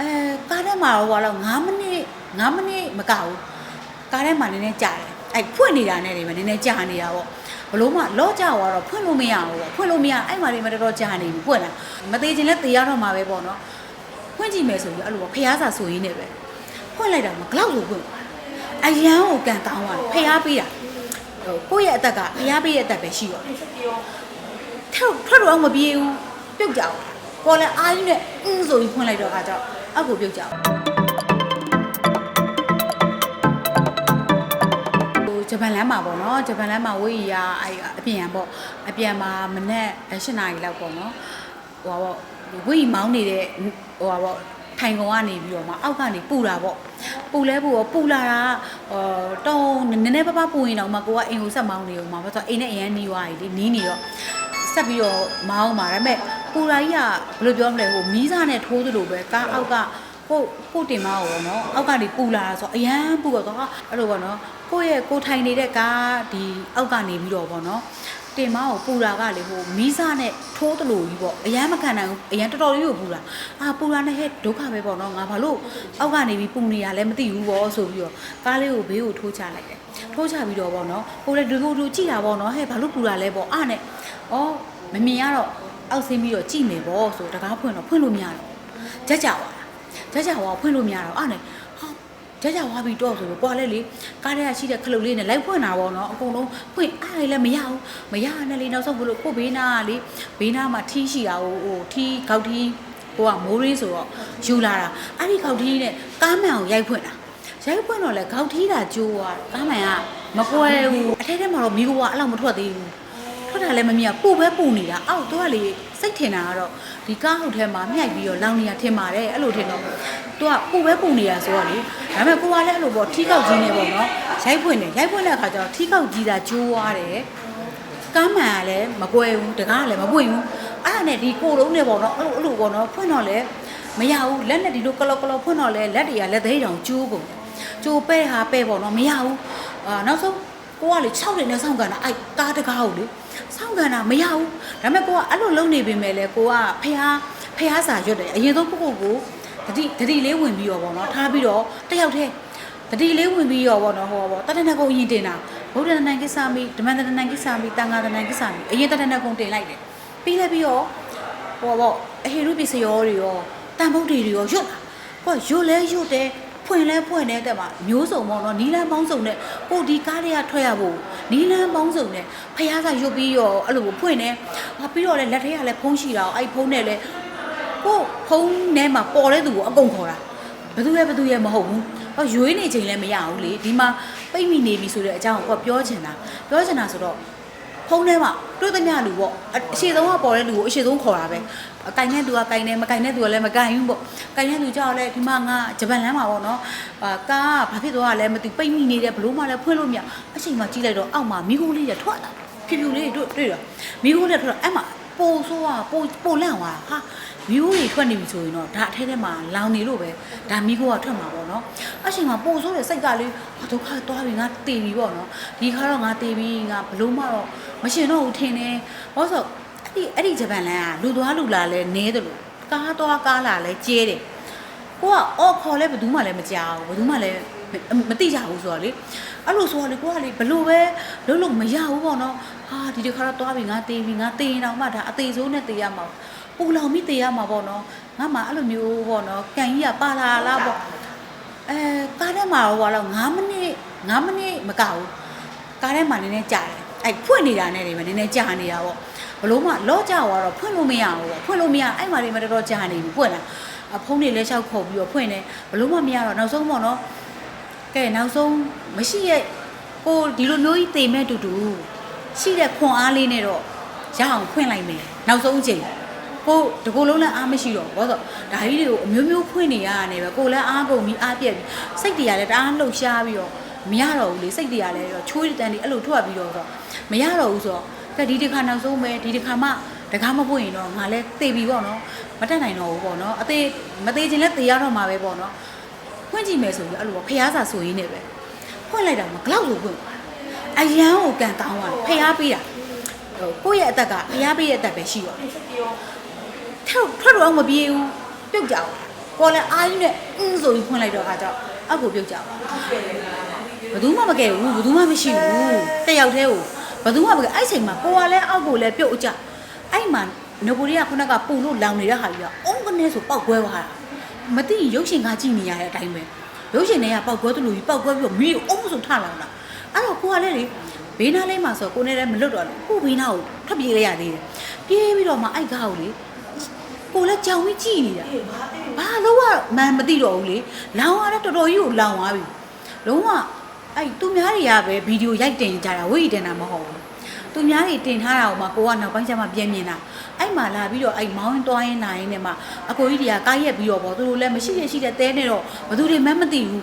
အဲကားထဲမှာတော့ဟိုတော့9မိနစ်9မိနစ်မကဘူးကားထဲမှာနည်းနည်းကြာတယ်အဲ့ဖွင့်နေတာနဲ့တွေပဲနည်းနည်းကြာနေတာပေါ့ဘလို့မှလော့ကြသွားတော့ဖွင့်လို့မရဘူးပေါ့ဖွင့်လို့မရအဲ့မှာတွေမတော်တော်ကြာနေပြီဖွင့်တာမသေးခြင်းလဲသေရတော့မှာပဲပေါ့နော်ဖွင့်ကြည့်မယ်ဆိုပြီးအဲ့လိုပေါ့ဖျားစာဆိုရင်းနဲ့ပဲဖွင့်လိုက်တာမဂလောက်လို့ဖွင့်သွားတယ်အရန်ကိုကန်တောင်းသွားတယ်ဖျားပေးတာဟိုကိုယ့်ရဲ့အသက်ကဖျားပေးရဲ့အသက်ပဲရှိတော့တယ်ထောက်ထွက်တော့မပြေဘူးပြုတ်ကြအောင်ပေါ်လဲအားကြီးနဲ့အင်းဆိုပြီးဖွင့်လိုက်တော့ခါကျတော့ အောက်ကိုပြုတ်ကြအောင်ဟိုဂျပန်လမ်းမှာပေါ့နော်ဂျပန်လမ်းမှာဝေးရီရအဲ့အပြန်ပေါ့အပြန်မှာမနေ့၈နာရီလောက်ပေါ့နော်ဟိုပါပေါ့ဝေးရီမောင်းနေတဲ့ဟိုပါပေါ့ထိုင်ကုန်ကနေပြီးတော့မှအောက်ကနေပူတာပေါ့ပူလဲပူရောပူလာတာဟိုတုံးနည်းနည်းပါးပါးပူရင်တော့မှကိုကအိမ်ကိုဆက်မောင်းနေအောင်မှာဘာလို့အိမ်နဲ့အရန်နီးသွားပြီလေနီးနေတော့ဆက်ပြီးတော့မောင်းမှာဒါပေမဲ့ ပူလာကြီးကဘယ်လိုပြောမလဲဟိုမီးစားနဲ့ထိုးသလိုပဲကားအောက်ကကိုကိုတင်မအောင်ပေါ့နော်အောက်ကနေပူလာတာဆိုအရန်ပူတော့အဲ့လိုပေါ့နော်ကိုယ့်ရဲ့ကိုထိုင်နေတဲ့ကားဒီအောက်ကနေပြီးတော့ပေါ့နော်တင်မအောင်ပူလာကလေဟိုမီးစားနဲ့ထိုးတလို့ကြီးပေါ့အရန်မခံနိုင်ဘူးအရန်တော်တော်လေးကိုပူလာအာပူလာနဲ့ဟဲ့ဒုက္ခပဲပေါ့နော်ငါဘာလို့အောက်ကနေပြီးပူနေရလဲမသိဘူးပေါ့ဆိုပြီးတော့ကားလေးကိုဘေးကိုထိုးချလိုက်တယ်ထိုးချပြီးတော့ပေါ့နော်ကိုလည်းဒီကိုတူကြည့်တာပေါ့နော်ဟဲ့ဘာလို့ပူလာလဲပေါ့အားနဲ့ဩမမြင်ရတော့ အောက်ဆင်းပြီးတော့ကြည့်မယ်ပေါ့ဆိုတကားဖွင့်တော့ဖွင့်လို့မရတော့ကြက်ကြပါလားကြကြဝါဖွင့်လို့မရတော့အဲ့နဲ့ဟာကြကြဝါပြီးတော့ဆိုတော့ကွာလဲလေကားထဲကရှိတဲ့ခလုတ်လေးနဲ့လိုက်ဖွင့်တာပေါ့နော်အကုန်လုံးဖွင့်အားလည်းမရဘူးမရနဲ့လေနောက်ဆုံးဘလို့ကိုဘေးနာကလေဘေးနာမှာထီးရှိတာဟိုဟိုထီးကောက်ထီးကိုကမိုးရင်းဆိုတော့ယူလာတာအဲ့ဒီကောက်ထီးနဲ့ကားမှန်ကိုရိုက်ဖွင့်တာရိုက်ဖွင့်တော့လေကောက်ထီးတာကျိုးသွားကားမှန်ကမကွဲဘူးအထက်ထဲမှာတော့မိဘကအဲ့လောက်မထွက်သေးဘူး ထွက်တာလည်းမမြင်ပူပဲပူနေတာအောက်တော့ကလေစိတ်ထင်တာကတော့ဒီကားဟုတ်ထဲမှာမြှိုက်ပြီးတော့လောင်နေရထင်ပါတယ်အဲ့လိုထင်တော့သူကပူပဲပူနေတာဆိုတော့လေဒါပေမဲ့ကိုကလည်းအဲ့လိုပေါ့ထီးကောက်ကြီးနေပေါ့နော်ရိုက်ဖွင့်တယ်ရိုက်ဖွင့်တဲ့အခါကျတော့ထီးကောက်ကြီးတာကျိုးသွားတယ်ကားမှန်ကလည်းမကွဲဘူးတကားကလည်းမပွင့်ဘူးအဲ့ဒါနဲ့ဒီကိုလုံးနဲ့ပေါ့နော်အဲ့လိုအဲ့လိုပေါ့နော်ဖွင့်တော့လေမရဘူးလက်နဲ့ဒီလိုကလောကလောဖွင့်တော့လေလက်တွေကလက်သေးတောင်ကျိုးကုန်တယ်ကျိုးပဲ့ဟာပဲ့ပေါ့နော်မရဘူးအာနောက်ဆုံးကိုကလေ6တယ်နဲ့စောင့်ကန်တာအဲ့ကားတကားကိုလေ စောင့်ကန်တာမရဘူးဒါပေမဲ့ကိုကအဲ့လိုလုံနေပေမဲ့လေကိုကဖះဖះစာရွတ်တယ်အရင်ဆုံးကိုကိုကိုတတိတတိလေးဝင်ပြီးတော့ဗောနော်ထားပြီးတော့တယောက်တည်းတတိလေးဝင်ပြီးတော့ဗောနော်ဟောဗောတတနကုံအရင်တင်တာဗုဒ္ဓနန္ကိစ္ဆာမိဓမ္မန္တနန္ကိစ္ဆာမိတန်ဃာတနန္ကိစ္ဆာမိအရင်တတနကုံတင်လိုက်တယ်ပြီးလဲပြီးတော့ဟောဗောအဟေရုပစ္စယောတွေရောတန်ဖုတ်တွေတွေရောရွတ်တာကိုကရွတ်လဲရွတ်တယ်ဖွင့်လဲဖွင့်နေတဲ့မှာမျိုးစုံပေါ့နော်နီလန်းပေါင်းစုံနဲ့ကိုဒီကားတွေကထွက်ရဖို့ နီလန်းပေါင်းစုံနဲ့ဖះစာရွတ်ပြီးရောအဲ့လိုဖွင့်နေဟာပြီးတော့လဲလက်ထဲကလည်းဖုံးရှိတာအဲ့ဖုံးနဲ့လဲကိုဖုံးထဲမှာပေါ်တဲ့သူကိုအကုန်ခေါ်တာဘသူရဲ့ဘသူရဲ့မဟုတ်ဘူးဟောရွေးနေချိန်လည်းမရဘူးလေဒီမှာပိတ်မိနေပြီဆိုတဲ့အကြောင်းကိုပြောချင်တာပြောချင်တာဆိုတော့ ဖုန်းထဲမှာတွေ့သမျှလူပေါ့အအရှိဆုံးကပေါ်တဲ့လူကိုအရှိဆုံးခေါ်တာပဲအကင်တဲ့သူကကင်တယ်မကင်တဲ့သူကလည်းမကင်ဘူးပေါ့ကင်တဲ့သူကြောက်လဲဒီမှာငါဂျပန်လမ်းမှာပေါ့နော်အာကားကဘာဖြစ်သွားတာလဲမသိပိတ်မိနေတယ်ဘလို့မှလည်းဖွင့်လို့မရအချိန်မှကြီးလိုက်တော့အောက်မှာမိခိုးလေးရထွက်လာဖြူဖြူလေးတွေ့တွေ့တော့မိခိုးလေးထွက်တော့အဲ့မှာပိုဆိုးอ่ะပိုပိုလန့်သွားတာဟာ မိခိုးတွေထွက်နေပြီဆိုရင်တော့ဒါအထဲထဲမှာလောင်နေလို့ပဲဒါမိခိုးကထွက်မှာပေါ့နော်အချိန်မှာပိုဆိုးတဲ့စိတ်ကလေးဟာဒုက္ခသွားပြီငါတေပြီပေါ့နော်ဒီခါတော့ငါတေပြီငါဘလို့မှတော့မရှင်တော့ဘူးထင်တယ်ဘာလို့ဆိုအဲ့ဒီအဲ့ဒီဂျပန်လန်ကလူသွားလူလာလဲနဲတယ်လို့ကားသွားကားလာလဲကျဲတယ်ကိုကအော်ခေါ်လဲဘယ်သူမှလည်းမကြောက်ဘူးဘယ်သူမှလည်းမသိကြဘူးဆိုတော့လေအဲ့လိုဆိုတော့လေကိုကလေဘလို့ပဲလုံးလုံးမရဘူးပေါ့နော်ဟာဒီတစ်ခါတော့သွားပြီငါတေးပြီငါတေးရင်တော့မှဒါအသေးစိုးနဲ့တေးရမှာ ပူလောင်မိတေးရမှာပေါ့နော်ငါမှအဲ့လိုမျိုးပေါ့နော်ကန်ကြီးကပါလာလားပေါ့အဲကားထဲမှာတော့ဟောတော့9မိနစ်9မိနစ်မကဘူးကားထဲမှာနည်းနည်းကြာတယ်အဲ့ဖွင့်နေတာနဲ့တွေပဲနည်းနည်းကြာနေတာပေါ့ဘလို့မှလော့ကြသွားတော့ဖွင့်လို့မရဘူးပေါ့ဖွင့်လို့မရအဲ့မှာတွေမှာတော်တော်ကြာနေပြီဖွင့်တာအဖုံးတွေလည်းလျှောက်ခုတ်ပြီးတော့ဖွင့်တယ်ဘလို့မှမရတော့နောက်ဆုံးပေါ့နော်ကဲနောက်ဆုံးမရှိရဲ့ကိုဒီလိုမျိုးကြီးတေမဲ့တူတူရှိတဲ့ခွန်အားလေးနဲ့တော့ရအောင်ဖွင့်လိုက်မယ်နောက်ဆုံးအချိန် ကိုတကူလုံးလည်းအားမရှိတော့ဘောဆိုဒါကြီးတွေကိုအမျိုးမျိုးဖွင့်နေရတာနေပဲကိုလည်းအားကုန်ပြီးအားပြက်ပြီးစိတ်တွေကလည်းတအားလှုပ်ရှားပြီးတော့မရတော့ဘူးလေစိတ်တွေကလည်းတော့ချိုးတန်တွေအဲ့လိုထွက်ပြီးတော့ဆိုမရတော့ဘူးဆိုတော့ကဲဒီတစ်ခါနောက်ဆုံးပဲဒီတစ်ခါမှတကားမပွင့်ရင်တော့ငါလည်းသေပြီပေါ့နော်မတက်နိုင်တော့ဘူးပေါ့နော်အသေးမသေးခြင်းလည်းသေရတော့မှာပဲပေါ့နော်ဖွင့်ကြည့်မယ်ဆိုပြီးအဲ့လိုပေါ့ဖျားစာဆိုရင်းနဲ့ပဲဖွင့်လိုက်တာမဂလောက်လို့ဖွင့်သွားအရန်ကိုကန်တောင်းသွားတယ်ဖျားပေးတာဟိုကိုယ့်ရဲ့အသက်ကဖျားပေးရဲ့အသက်ပဲရှိတော့တယ် ထောက်ထွက်တော့မပြေဘူးပြုတ်ကြအောင်ကကိုလည်းအားကြီးနဲ့အင်းဆိုပြီးဖွင့်လိုက်တော့ခါကျတော့အောက်ကိုပြုတ်ကြပါဘယ်သူမှမကဲဘူးဘယ်သူမှမရှိဘူးတစ်ယောက်တည်းကိုဘယ်သူမှမကဲအဲ့ချိန်မှာကိုကလည်းအောက်ကိုလည်းပြုတ်အကြအဲ့မှာနဂိုရီးကခုနကပူလို့လောင်နေတဲ့ဟာကြီးကအုံးကနေဆိုပောက်ကွဲသွားတာမသိရင်ရုပ်ရှင်ကကြည့်နေရတဲ့အတိုင်းပဲရုပ်ရှင်တွေကပောက်ကွဲသလိုကြီးပောက်ကွဲပြီးတော့မီးအုံးဆိုထလာတာအဲ့တော့ကိုကလည်းလေဘေးနားလေးမှာဆိုကိုနဲ့လည်းမလွတ်တော့ဘူးကိုဘေးနားကိုထွက်ပြေးလိုက်ရသေးတယ်ပြေးပြီးတော့မှအဲ့ကားကိုလေ ကိုလည်းကြောင်ပြီးကြည့်နေတာဘာလို့ကမှန်မသိတော့ဘူးလေလောင်ရတဲ့တော်တော်ကြီးကိုလောင်သွားပြီလုံးဝအဲ့သူများတွေကပဲဗီဒီယိုရိုက်တင်ကြတာဝိတ်တင်တာမဟုတ်ဘူးသူများတွေတင်ထားတာကိုမှကိုကနောက်ပိုင်းကျမှပြန်မြင်တာအဲ့မှာလာပြီးတော့အဲ့မောင်းသွားရင်နိုင်နေမှာအကိုကြီးတွေကကားရက်ပြီးတော့ဗောသူတို့လည်းမရှိရရှိတဲ့တဲနဲ့တော့ဘသူတွေမှမသိဘူး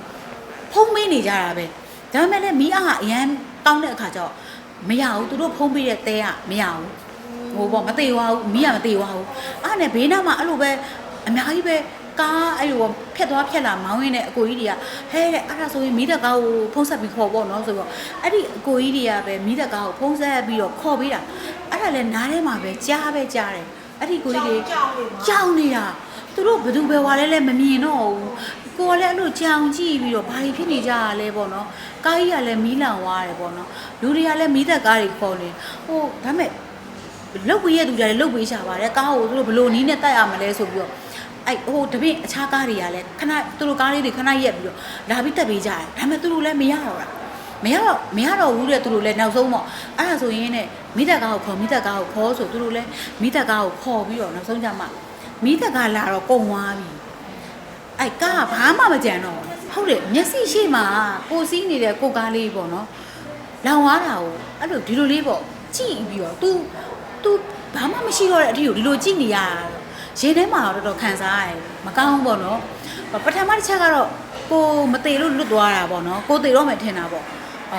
ဖုံးမေးနေကြတာပဲဒါပေမဲ့လည်းမီးအားကအရန်တောင်းတဲ့အခါကျတော့မရဘူးသူတို့ဖုံးပေးတဲ့တဲကမရဘူး ဟိုပေါ့မသေးပါဘူးမိရမသေးပါဘူးအဲ့ဒါနဲ့ဘေးနားမှာအဲ့လိုပဲအများကြီးပဲကားအဲ့လိုဖြတ်သွားဖြတ်လာမောင်းရင်းနဲ့အကိုကြီးတွေကဟဲတဲ့အဲ့ဒါဆိုရင်မိသက်ကားကိုဖုံးဆက်ပြီးခေါ်ပေါ့နော်ဆိုတော့အဲ့ဒီအကိုကြီးတွေကပဲမိသက်ကားကိုဖုံးဆက်ပြီးတော့ခေါ်ပေးတာအဲ့ဒါလည်းနားထဲမှာပဲကြားပဲကြားတယ်အဲ့ဒီကိုကြီးတွေကြောက်နေတာသူတို့ဘယ်သူပဲဝါလဲလဲမမြင်တော့ဘူးကိုကလည်းအဲ့လိုကြောင်ကြည့်ပြီးတော့ဘာတွေဖြစ်နေကြရလဲပေါ့နော်ကားကြီးကလည်းမီးလောင်သွားတယ်ပေါ့နော်လူတွေကလည်းမိသက်ကားတွေခေါ်နေဟိုဒါမဲ့ လုတ်ပေးရသူကြတယ်လုတ်ပေးရှာပါတယ်ကားကိုသူတို့ဘလို့နီးနဲ့တိုက်ရမလဲဆိုပြီးတော့အဲ့ဟိုတပည့်အခြားကားတွေကလည်းခဏသူတို့ကားလေးတွေခဏရက်ပြီးတော့လာပြီးတက်ပေးကြတယ်ဒါပေမဲ့သူတို့လည်းမရတော့တာမရတော့မရတော့ဘူးတဲ့သူတို့လည်းနောက်ဆုံးပေါ့အဲ့ဒါဆိုရင်ねမိသက်ကားကိုခေါ်မိသက်ကားကိုခေါ်ဆိုသူတို့လည်းမိသက်ကားကိုခေါ်ပြီးတော့နောက်ဆုံးကြမှာမိသက်ကားလာတော့ကုန်သွားပြီအဲ့ကားကဘာမှမကြံတော့ဘူးဟုတ်တယ်မျက်စိရှိမှကိုစီးနေတဲ့ကိုကားလေးပေါ့နော်လောင်သွားတာကိုအဲ့လိုဒီလိုလေးပေါ့ကြည့်ပြီးတော့ तू तू ဘာမှမရှိတော့တဲ့အထီကိုဒီလိုကြည့်နေရတာရင်ထဲမှာတော့တော်တော်ခံစားရတယ်မကောင်းဘူးပေါ့နော်ပထမတစ်ချက်ကတော့ကိုမသေးလို့လွတ်သွားတာပေါ့နော်ကိုသေးတော့မှထင်တာပေါ့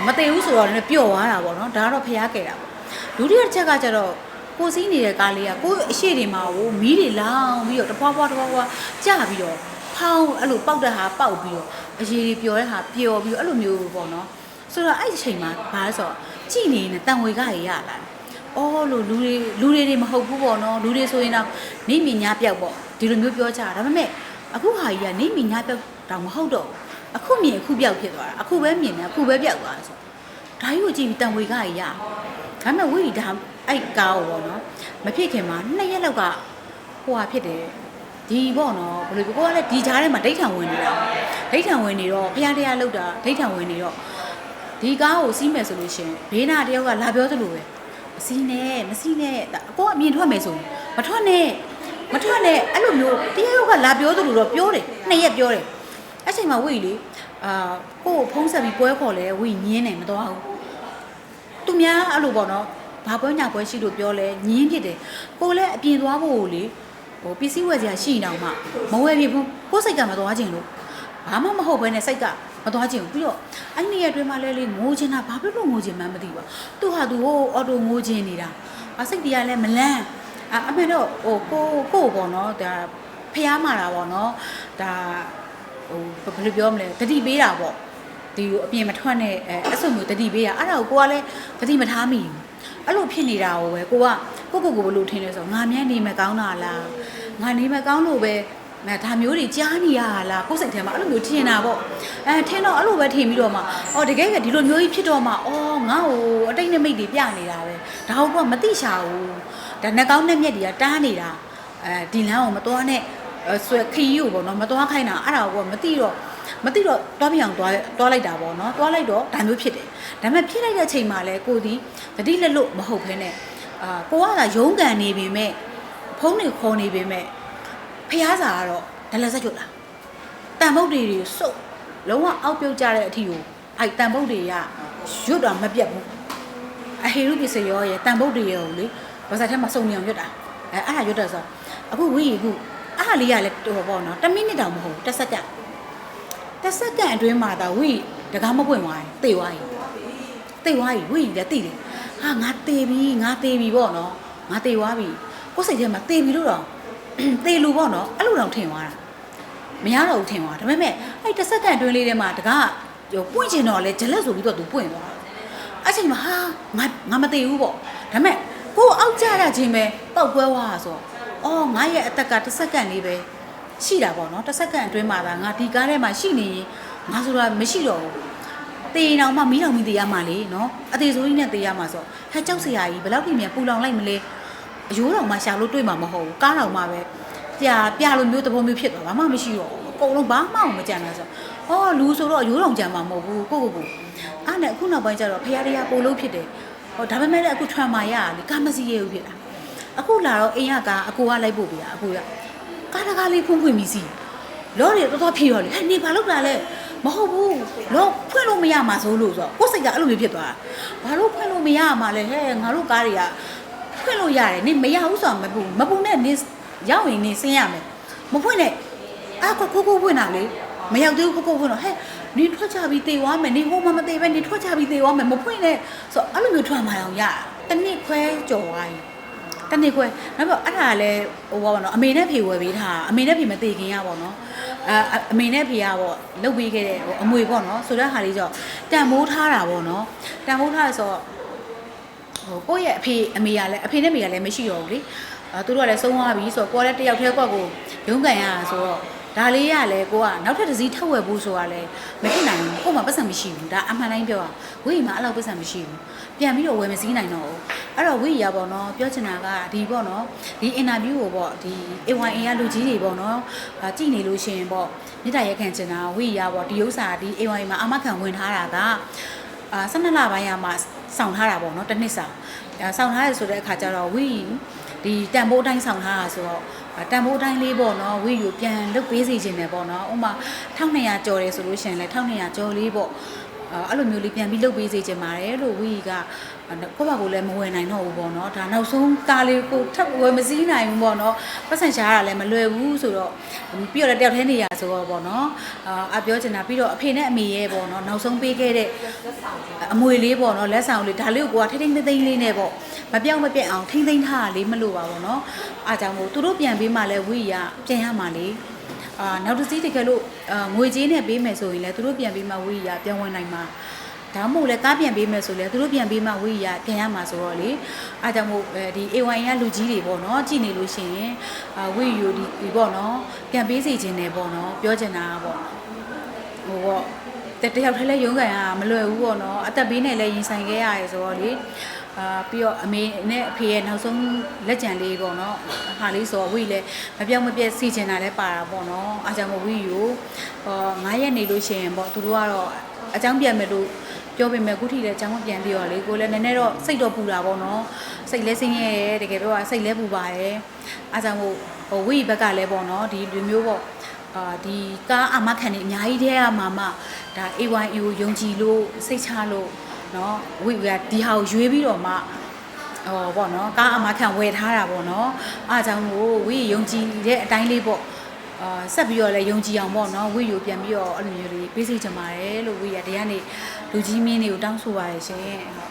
မသေးဘူးဆိုတော့လည်းပျော့သွားတာပေါ့နော်ဒါကတော့ဖျားခဲ့တာပေါ့ဒုတိယတစ်ချက်ကကျတော့ကိုစီးနေတဲ့ကားလေးကကိုအရှိတွေမှာဟိုမီးတွေလောင်ပြီးတော့တပွားပွားတပွားပွားကျပြီးတော့ဖောင်းအဲ့လိုပောက်တဲ့ဟာပောက်ပြီးတော့အရေးတွေပျော်တဲ့ဟာပျော်ပြီးတော့အဲ့လိုမျိုးပေါ့နော်ဆိုတော့အဲ့ဒီအချိန်မှာဘာလဲဆိုတော့ကြည်နေနေတန်ဝေကရရလာတယ်။ အော်လို့လူတွေလူတွေတွေမဟုတ်ဘူးပေါ့နော်လူတွေဆိုရင်တော့နေမိညာပြောက်ပေါ့ဒီလိုမျိုးပြောကြတာဒါပေမဲ့အခုဟာကြီးကနေမိညာပြောက်တော့မဟုတ်တော့ဘူးအခုမြင်အခုပြောက်ဖြစ်သွားတာအခုပဲမြင်တယ်အခုပဲပြောက်သွားတာဆိုဒါကြီးကိုကြည့်ပြီးတန်ဝေကရရဒါပေမဲ့ဝိဒါအဲ့ကားကိုပေါ့နော်မဖြစ်ခင်မှာနှစ်ရက်လောက်ကဟိုဟာဖြစ်တယ်ဒီပေါ့နော်ဘယ်လိုပြောကိုကလည်းဒီကြားထဲမှာဒိဋ္ဌံဝင်နေတာဒိဋ္ဌံဝင်နေတော့ဖျားတရားလောက်တာဒိဋ္ဌံဝင်နေတော့ဒီကားကိုစီးမယ်ဆိုလို့ရှရင်ဘေးနာတယောက်ကလာပြောသလိုပဲ မစီးနဲ့မစီးနဲ့ဒါအကောအမြင်ထွက်မယ်ဆိုရင်မထွက်နဲ့မထွက်နဲ့အဲ့လိုမျိုးတယောက်ကလာပြောသလိုတော့ပြောတယ်နှစ်ရက်ပြောတယ်အဲ့ချိန်မှာဝိလေအာကိုကိုဖုံးဆက်ပြီးပွဲခေါ်လဲဝိညင်းတယ်မတော်ဘူးသူများအဲ့လိုပေါ့နော်ဘာပွဲညာပွဲရှိလို့ပြောလဲညင်းဖြစ်တယ်ကိုလည်းအပြင်သွားဖို့ကိုလေဟိုပစ္စည်းဝယ်စရာရှိနေတော့မှမဝယ်ပြဘူးကိုယ်စိတ်ကမသွားခြင်းလို့ဘာမှမဟုတ်ဘဲနဲ့စိတ်က မသွားချင်ဘူးပြီးတော့အဲ့ဒီရက်အတွင်းမှာလဲလေငိုချင်တာဘာဖြစ်လို့ငိုချင်မှန်းမသိပါသူဟာသူဟိုအော်တိုငိုချင်နေတာအစိတ်တရားလဲမလန်းအအမေတော့ဟိုကိုကိုပေါ့နော်ဒါဖျားမာတာပေါ့နော်ဒါဟိုဘယ်လိုပြောမလဲတတိပေးတာပေါ့ဒီအပြင်မထွက်နဲ့အဲအဆုမျိုးတတိပေးတာအဲ့ဒါကိုကိုကလည်းတတိမထားမိဘူးအဲ့လိုဖြစ်နေတာကိုပဲကိုကကိုကိုကိုဘယ်လိုထင်လဲဆိုတော့ငါမြဲနေမကောင်းတာလားငါနေမကောင်းလို့ပဲ အဲဒါမျိုးတွေကြားနေရလားကိုယ်စိတ်ထဲမှာအဲ့လိုမျိုးထင်တာပေါ့အဲထင်တော့အဲ့လိုပဲထင်ပြီးတော့မှအော်တကယ်ကဒီလိုမျိုးကြီးဖြစ်တော့မှအော်ငါ့ကိုအတိတ်နဲ့မိတ်တွေပြနေတာပဲဒါဟုတ်ကမသိရှာဘူးဒါနှကောင်းနဲ့မျက်တွေကတားနေတာအဲဒီလမ်းကိုမသွားနဲ့ဆွဲခီးကိုပေါ့နော်မသွားခိုင်းတာအဲ့ဒါကိုမသိတော့မသိတော့တွားပြအောင်တွားတွားလိုက်တာပေါ့နော်တွားလိုက်တော့ဒါမျိုးဖြစ်တယ်ဒါပေမဲ့ဖြစ်လိုက်တဲ့ချိန်မှာလဲကိုဒီတတိလက်လို့မဟုတ်ဘဲနဲ့အာကိုကသာရုံးကန်နေပြီမဲ့ဖုန်းတွေခေါ်နေပြီမဲ့ ဖျားစာကတော့ဒလဆက်ကျွတ်လာတန်ပုတ်တွေတွေစုပ်လုံးဝအောက်ပြုတ်ကြတဲ့အထီကိုအဲ့တန်ပုတ်တွေကရွတ်တော့မပြတ်ဘူးအဟေရုပစ္စယောရဲ့တန်ပုတ်တွေရောလေဘာသာထဲမှာစုံနေအောင်ရွတ်တာအဲအဲ့ဒါရွတ်တယ်ဆိုအခုဝီအခုအားဟာလေးကလည်းဟိုပေါ့နော်10မိနစ်တောင်မဟုတ်တစ်စက္ကန့်တစ်စက္ကန့်အတွင်းမှာတော့ဝီတကားမပွင့်သွားရင်တေသွားရင်တေသွားရင်ဝီလည်းတေတယ်ဟာငါတေပြီငါတေပြီပေါ့နော်ငါတေသွားပြီကိုယ်စိတ်ထဲမှာတေပြီလို့တော့ သေလူပေါ့နော်အဲ့လိုတော့ထင်သွားတာမရတော့ဘူးထင်သွားဒါပေမဲ့အဲ့တစ်စက္ကန့်အတွင်းလေးထဲမှာတကားဟိုပွင့်ချင်တော့လဲဂျလက်ဆိုပြီးတော့သူပွင့်သွားအဲ့ချိန်မှာဟာငါငါမသေးဘူးပေါ့ဒါပေမဲ့ကိုအောက်ကြရချင်းပဲပောက်ကွဲသွားတာဆိုအော်ငါရဲ့အသက်ကတစ်စက္ကန့်လေးပဲရှိတာပေါ့နော်တစ်စက္ကန့်အတွင်းမှာသာငါဒီကားထဲမှာရှိနေရင်ငါဆိုတာမရှိတော့ဘူးတေးအောင်မှမီးတော်မီတေးရမှာလေနော်အသေးဆိုးကြီးနဲ့တေးရမှာဆိုဟဲ့ကြောက်စရာကြီးဘယ်လောက်ပြင်မြန်ပူလောင်လိုက်မလဲ အယိုးတော်မှရှာလို့တွေ့မှာမဟုတ်ဘူးကားတော်မှပဲပြပြလိုမျိုးသဘောမျိုးဖြစ်သွားဘာမှမရှိတော့ဘူးအကုန်လုံးဘာမှမကြံတာဆိုအော်လူဆိုတော့အယိုးတော်ကြံမှာမဟုတ်ဘူးကိုကိုကိုအဲ့နဲ့အခုနောက်ပိုင်းကျတော့ဖရားတရားပိုလို့ဖြစ်တယ်ဟောဒါပေမဲ့လည်းအခု trauma ရရလေကာမစီရဘူးဖြစ်တာအခုလာတော့အိမ်ကကအကိုကလိုက်ဖို့ပြရအကိုကကားတကားလေးဖွင့်ဖွင့်ပြီးစီလောတွေတော်တော်ဖြေရောလေဟဲ့နေဘာလုပ်တာလဲမဟုတ်ဘူးလောဖွင့်လို့မရမှာဆိုလို့ဆိုတော့ကိုယ်စိတ်ကအဲ့လိုမျိုးဖြစ်သွားတာဘာလို့ဖွင့်လို့မရမှာလဲဟဲ့ငါတို့ကားတွေက ဖွင့်လို့ရတယ်နေမရဘူးဆိုတာမပူမပူနဲ့နေရောက်ရင်နေဆင်းရမယ်မဖွင့်နဲ့အာကိုကိုကိုဖွင့်တာလေမရောက်သေးဘူးကိုကိုဖွင့်တော့ဟဲ့နေထွက်ချပြီးတေသွားမယ်နေဟိုမှမတေပဲနေထွက်ချပြီးတေသွားမယ်မဖွင့်နဲ့ဆိုတော့အဲ့လိုမျိုးထွက်มาအောင်ရတနစ်ခွဲကြော်သွားရင်တနေ့ခွဲနောက်ပြီးအဲ့ဒါလည်းဟိုပါဘောနော်အမေနဲ့ဖေဝယ်ပေးထားအမေနဲ့ဖေမသေးခင်ရပါတော့အဲအမေနဲ့ဖေကပေါ့လုတ်ပေးခဲ့တဲ့ဟိုအမွေပေါ့နော်ဆိုတဲ့ဟာလေးကြောင့်တန်မိုးထားတာပေါ့နော်တန်မိုးထားဆိုတော့ ဟိုကိုယ့်ရဲ့အဖေအမေကလည်းအဖေနဲ့မေကလည်းမရှိတော့ဘူးလေအဲသူတို့ကလည်းဆုံးသွားပြီဆိုတော့ကိုကလည်းတယောက်တည်းကွက်ကိုရုန်းကန်ရတာဆိုတော့ဒါလေးရလည်းကိုကနောက်ထပ်တစ်စီးထပ်ဝယ်ဖို့ဆိုတာလည်းမဖြစ်နိုင်ဘူးကို့မှာပတ်စံမရှိဘူးဒါအမှန်တိုင်းပြောတာဝိမှာအဲ့လောက်ပတ်စံမရှိဘူးပြန်ပြီးတော့ဝယ်မစည်းနိုင်တော့ဘူးအဲ့တော့ဝိရပေါ့နော်ပြောချင်တာကဒီပေါ့နော်ဒီအင်တာဗျူးကိုပေါ့ဒီ AYA ကလူကြီးတွေပေါ့နော်အာကြည့်နေလို့ရှိရင်ပေါ့မြစ်တာရက်ခံချင်တာဝိရပေါ့ဒီဥစ္စာဒီ AYA မှာအမခံဝင်ထားတာကအာ12လပိုင်းရမှာ စောင့်ထားတာပေါ့နော်တစ်နှစ်စာအဲစောင့်ထားရဆိုတဲ့အခါကျတော့ဝိဒီတန်ဖိုးအတိုင်းစောင့်ထားတာဆိုတော့အာတန်ဖိုးအတိုင်းလေးပေါ့နော်ဝိယူပြန်လုတ်ပေးစီခြင်းတယ်ပေါ့နော်ဥပမာ1200ကျော်တယ်ဆိုလို့ရှိရင်လည်း1200ကျော်လေးပေါ့ အဲ့လိုမျိုးလေးပြန်ပြီးလုပ်ပေးစေချင်ပါတယ်လို့ဝီကကိုယ့်ဘာကိုလည်းမဝယ်နိုင်တော့ဘူးပေါ့နော်ဒါနောက်ဆုံးကားလေးကိုထပ်ဝယ်မစည်းနိုင်ဘူးပေါ့နော်ပတ်စံရှားတာလည်းမလွယ်ဘူးဆိုတော့ပြီးတော့လည်းတယောက်တည်းနေရဆိုတော့ပေါ့နော်အာအပြောချင်တာပြီးတော့အဖေနဲ့အမေရဲ့ပေါ့နော်နောက်ဆုံးပေးခဲ့တဲ့အမွေလေးပေါ့နော်လက်ဆောင်လေးဒါလေးကိုကထိမ့်ထိမ့်သိမ့်သိမ့်လေးနဲ့ပေါ့မပြောင်းမပြတ်အောင်ထိမ့်သိမ့်ထားတာလေးမလို့ပါပေါ့နော်အားကြောင့်မို့သူတို့ပြန်ပေးမှလည်းဝီရပြန်ရမှာလေ အာနောက်တစ်စီးတကယ်လို့အာငွေကြေးနဲ့ပေးမယ်ဆိုရင်လည်းသူတို့ပြန်ပေးမှဝိရိယပြန်ဝင်နိုင်မှာဒါမှမဟုတ်လည်းကားပြန်ပေးမယ်ဆိုလည်းသူတို့ပြန်ပေးမှဝိရိယပြန်ရမှာဆိုတော့လေအားကြောင့်မို့အဲဒီ A1 ရလူကြီးတွေပေါ့နော်ကြည်နေလို့ရှိရင်အာဝိရိယဒီဒီပေါ့နော်ပြန်ပေးစီခြင်းတယ်ပေါ့နော်ပြောချင်တာကပေါ့ဟိုပေါ့ တတယောက်တည်းလဲရုံးကန်ရမလွယ်ဘူးပေါ့နော်အသက်ဘေးနဲ့လည်းရင်ဆိုင်ခဲ့ရတယ်ဆိုတော့လေအာပြီးတော့အမေနဲ့အဖေရဲ့နောက်ဆုံးလက်ကြံလေးပေါ့နော်ဟာလေးဆိုတော့ဝိလည်းမပြောင်းမပြတ်စီချင်တာလည်းပါတာပေါ့နော်အားကြောင့်မို့ဝိယူဟော9ရက်နေလို့ရှိရင်ပေါ့သူတို့ကတော့အကြောင်းပြန်မယ်လို့ပြောပေမဲ့ခုထိလည်းအကြောင်းမပြန်ပြီးတော့လေကိုလည်းနည်းနည်းတော့စိတ်တော့ပူတာပေါ့နော်စိတ်လဲဆင်းရဲတယ်တကယ်ပြောတာစိတ်လဲပူပါတယ်အားကြောင့်မို့ဟိုဝိဘက်ကလည်းပေါ့နော်ဒီလူမျိုးပေါ့ အာဒီကားအမခံနေအများကြီးတည်းကမှမှဒါ AYA ကိုယုံကြည်လို့စိတ်ချလို့เนาะဝိကဒီဟာကိုရွေးပြီးတော့မှဟောပေါ့နော်ကားအမခံဝယ်ထားတာပေါ့နော်အားကြောင့်မို့ဝိယုံကြည်တဲ့အတိုင်းလေးပေါ့အာဆက်ပြီးတော့လည်းယုံကြည်အောင်ပေါ့နော်ဝိယူပြန်ပြီးတော့အဲ့လိုမျိုးလေးပေးစီချင်ပါတယ်လို့ဝိရတရားနေလူကြီးမင်းတွေကိုတောင်းဆိုပါရရှင်ဟုတ်